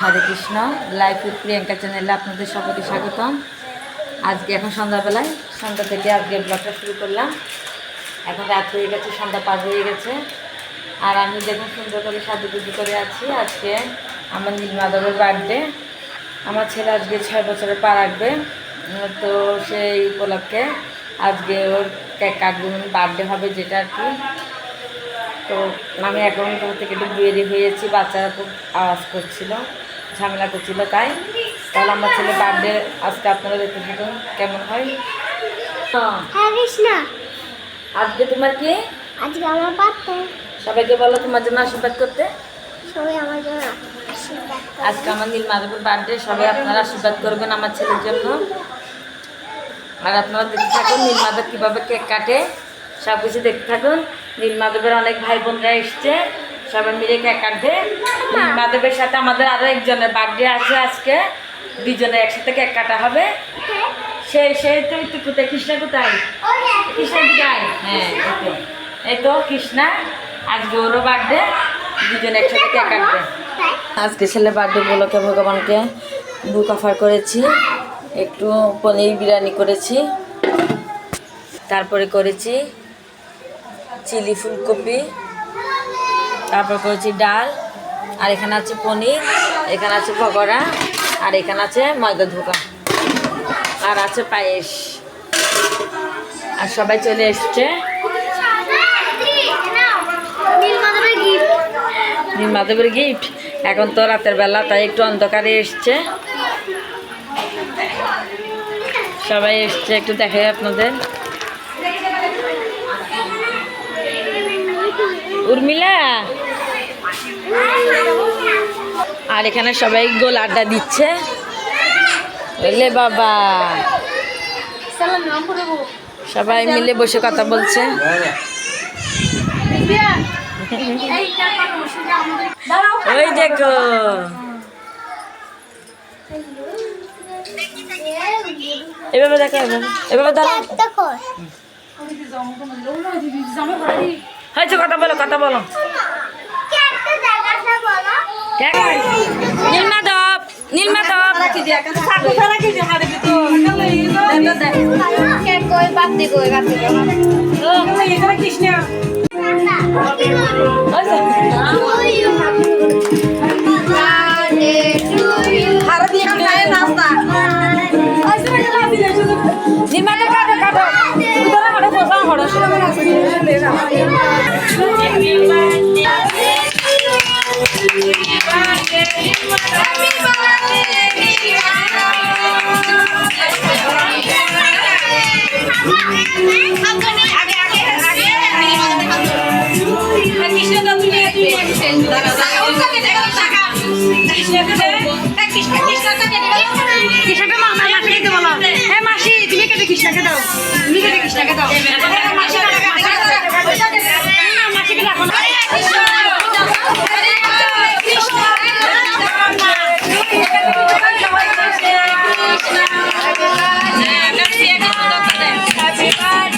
Hare Krishna life with Priyanka চ্যানেলে আপনাদের সকলকে স্বাগতম। আজকে এখন সন্ধ্যাবেলায়, সন্ধ্যা থেকে আজকে ব্লগটা শুরু করলাম। এখন রাত হয়ে গেছে, সন্ধ্যা পার হয়ে গেছে। আর আমি দেখুন সুন্দর করে সাজুগুজু করে আছি। আজকে আমার নীল মাধবের বার্থডে আমার ছেলে আজকে ছয় বছরের পা রাখবে তো সেই উপলক্ষে আজকে ওর কেক কাটবে বার্থডে হবে যেটা আর কি। তো আমি এখন থেকে একটু বেরিয়ে হয়েছি, বাচ্চারা খুব আওয়াজ করছিল। ঝামেলা করছিল তাই। তাহলে আমার ছেলে বার্থডে আজকে আপনারা দেখতে থাকুন কেমন হয়? হ্যাঁ। কৃষ্ণা আজকে তোমার কি? আজকে আমার বার্থডে সবাইকে বলো তোমার জন্য আশীর্বাদ করতে। সবাই আমার জন্য আজকে আমার নীল মাধবের বার্থডে সবাই আপনারা আশীর্বাদ করবেন আমার ছেলের জন্য। আর আপনারা দেখতে থাকুন নীল মাধব কীভাবে কেক কাটে। সব কিছু দেখতে থাকুন। নীল মাধবের অনেক ভাই বোনরা এসছে। সবাই মিলে কেক কাটবে মাধবের সাথে আমাদের আরও একজনের বার্থডে আছে আজকে। দুজনে একসাথে কেক কাটা হবে। সেই সেই তো একটু কোথায়? কৃষ্ণা কোথায়? কৃষ্ণা কোথায় হ্যাঁ এই তো। এই তো কৃষ্ণা। আজকে ওরও বার্থডে দুজনে একসাথে কেক কাটবে আজকে ছেলে বার্থডে উপলক্ষে ভগবানকে বুক অফার করেছি। একটু পনির বিরিয়ানি করেছি। তারপরে করেছি চিলি ফুলকপি। তারপর করেছি ডাল, আর এখানে আছে পনির, এখানে আছে পকোড়া, আর এখানে আছে ময়দা ধোকা, আর আছে পায়েস। আর সবাই চলে এসছে। নীলমাধবের মাধবের গিফট এখন তো রাতের বেলা, তাই একটু অন্ধকারে এসছে। সবাই এসছে, একটু দেখাই আপনাদের। উর্মিলা? আর এখানে সবাই গোল আড্ডা দিচ্ছে। বুঝলে বাবা। সবাই মিলে বসে কথা বলছে। ওই দেখো। এভাবে দেখো এভাবে। এভাবে কর। হয়েছে কথা বলো কথা বলো। নীলমাধব নীলমাধব। কই, বাতি কৃষ্ণাকে হ্যাঁ মাসি তুমি কেটে কৃষ্ণাকে দাও তুমি কেটে কৃষ্ণাকে দাও মাসি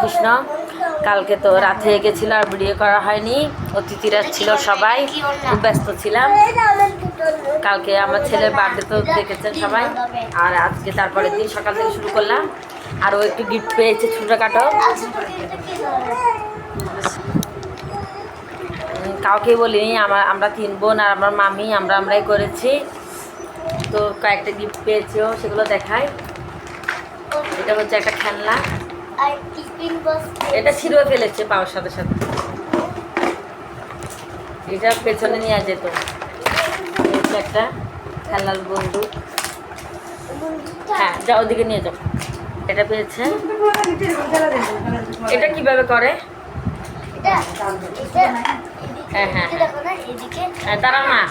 কৃষ্ণ, কালকে তো রাতে গেছিল আর ভিডিও করা হয়নি। অতিথিরা ছিল সবাই, খুব ব্যস্ত ছিলাম। কালকে আমার ছেলের বার্থডে তো দেখেছেন সবাই। আর আজকে তারপরের দিন সকাল থেকে শুরু করলাম। আর ও একটু গিফট পেয়েছে ছোটোখাটো। কাউকে বলিনি আমার আমরা তিন বোন আর আমার মামি আমরা আমরাই করেছি। তো কয়েকটা গিফট পেয়েছেও সেগুলো দেখাই। এটা হচ্ছে একটা খেলনা। এটা ছিঁড়ে ফেলেছে পাওয়ার সাথে সাথে। এটা পেছনে নিয়ে যেত। একটা খেলার বন্ধু হ্যাঁ যা ওদিকে নিয়ে যাও। এটা পেয়েছে। এটা কীভাবে করে? এটা হ্যাঁ হ্যাঁ হ্যাঁ।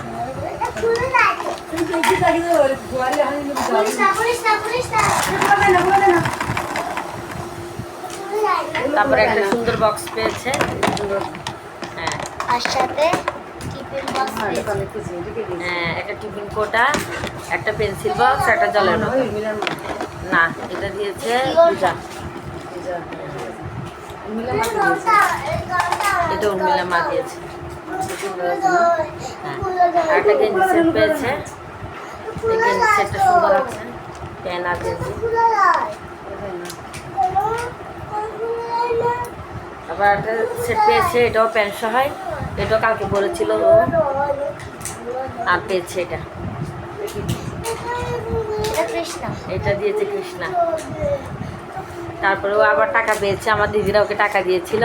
তারপরে একটা সুন্দর বক্স পেয়েছে। হ্যাঁ। আর হ্যাঁ একটা টিফিন কোটা, একটা পেন্সিল বক্স একটা জলের না, এটা দিয়েছে এটা উর্মিলা মা দিয়েছে। একটা সেট পেয়েছে সেটটা সুন্দর আছে আর তারপর একটা সেট পেয়েছে এটাও প্যান্ট সহ এটাও কালকে বলেছিল ও আর পেয়েছে এটা এটা দিয়েছে কৃষ্ণা। তারপরে ও আবার টাকা পেয়েছে, আমার দিদিরা ওকে টাকা দিয়েছিল।